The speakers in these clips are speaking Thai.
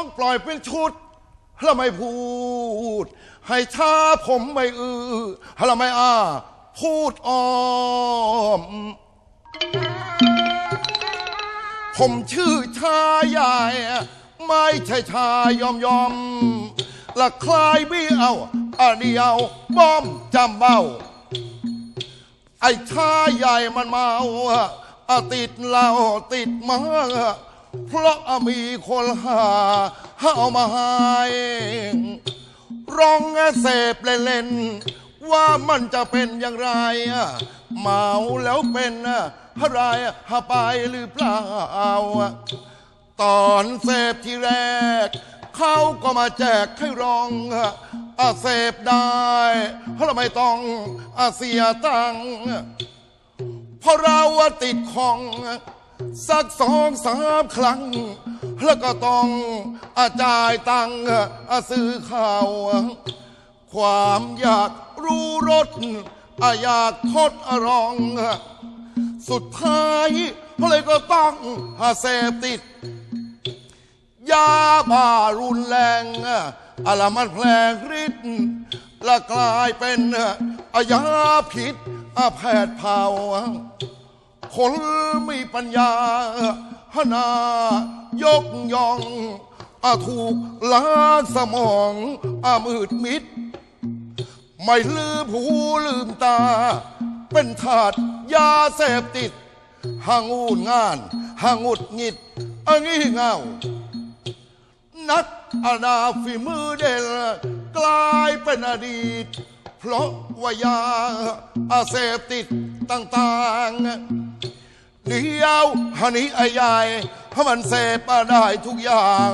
องปล่อยเป็นชุดแล้วไม่พูด ให้ช้าผมไม่อือแล้วไม่อ้า พูดอ้อม ผมชื่อชายใหญ่ ไม่ใช่ชายยอมยอมละคลายบี้ยวอะเดียวบ้อมจำเบ้า ไอ้ชายใหญ่มันเมาอะติดเหล้าติดมา เพราะมีคนหาเอามาให้ร้องเสพเล่นๆว่ามันจะเป็นอย่างไรเมาแล้วเป็นอะไรหาไปหรือเปล่า ตอนเสพที่แรก เขาก็มาแจกให้ร้องอาเสพได้เพราะเราไม่ต้องอาเสียตังค์เพราะเราติดของ สักสองสามครั้ง แล้วก็ต้องอาจ่ายตังค์อซื้อข้าว ความอยากรู้รสอยากทดรอง สุดท้ายเลยก็ต้องอาเสพติด ยาบ้ารุนแรงอะไรมันแพลงฤทธิ์และกลายเป็นอายาผิดอแพทย์เผา คนมีปัญญาหนายกย่องอาถูกล้าสมองอามืดมิด ไม่ลืมหูลืมตา เป็นถาดยาเสพติดหางอูนงานหางุดหงิดอันนี้เงา นักอาณาฝีมือเด่นกลายเป็นอดีต เพราะว่ายาอาเสพติดต่างๆ เดียวฮันนี้ไอ้ใหญ่เพราะมันเสพมาได้ทุกอย่าง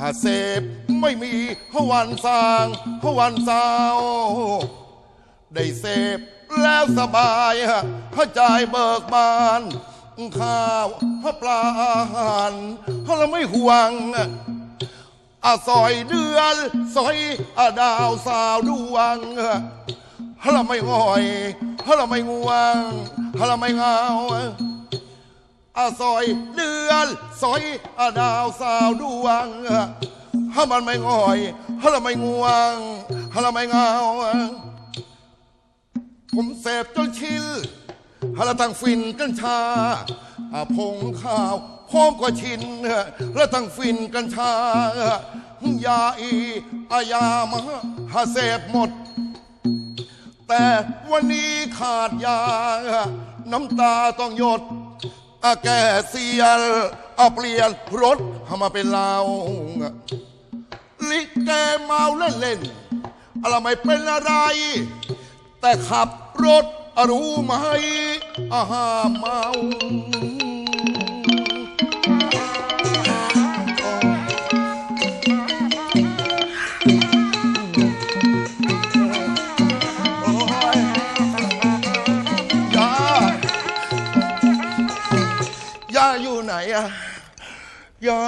หาเสพไม่มีเพราะวันสร้างเพราะวันเศร้าได้เสพแล้วสบายพระใจเบิกบานข้าวพระปลาอาหารเราไม่ห่วงอาซอยเดือนซอยอาดาวสาวดวงเราไม่ง่อยเราไม่ง่วงเราไม่เงา อาซอยเดือนซอยอาดาวสาวดวงถ้ามันไม่ง่อยเราไม่ง่วงเราไม่เงา ผมเสพจนชินฮาละตั้งฟินกัญชาอาพงข้าวพร้อมก็ชินและตั้งฟินกัญชายาอีอายามาหาเสพหมด แต่วันนี้ขาดยา น้ำตาต้องหยด อาแก่เสียลเอาเปลี่ยนรถมาเป็นเหล้าลิเกเมาเล่นเล่นๆอะไรไม่เป็นอะไร แต่ขับรถรู้ไหมอาหาเมา ดาอยู่ไหนอะยา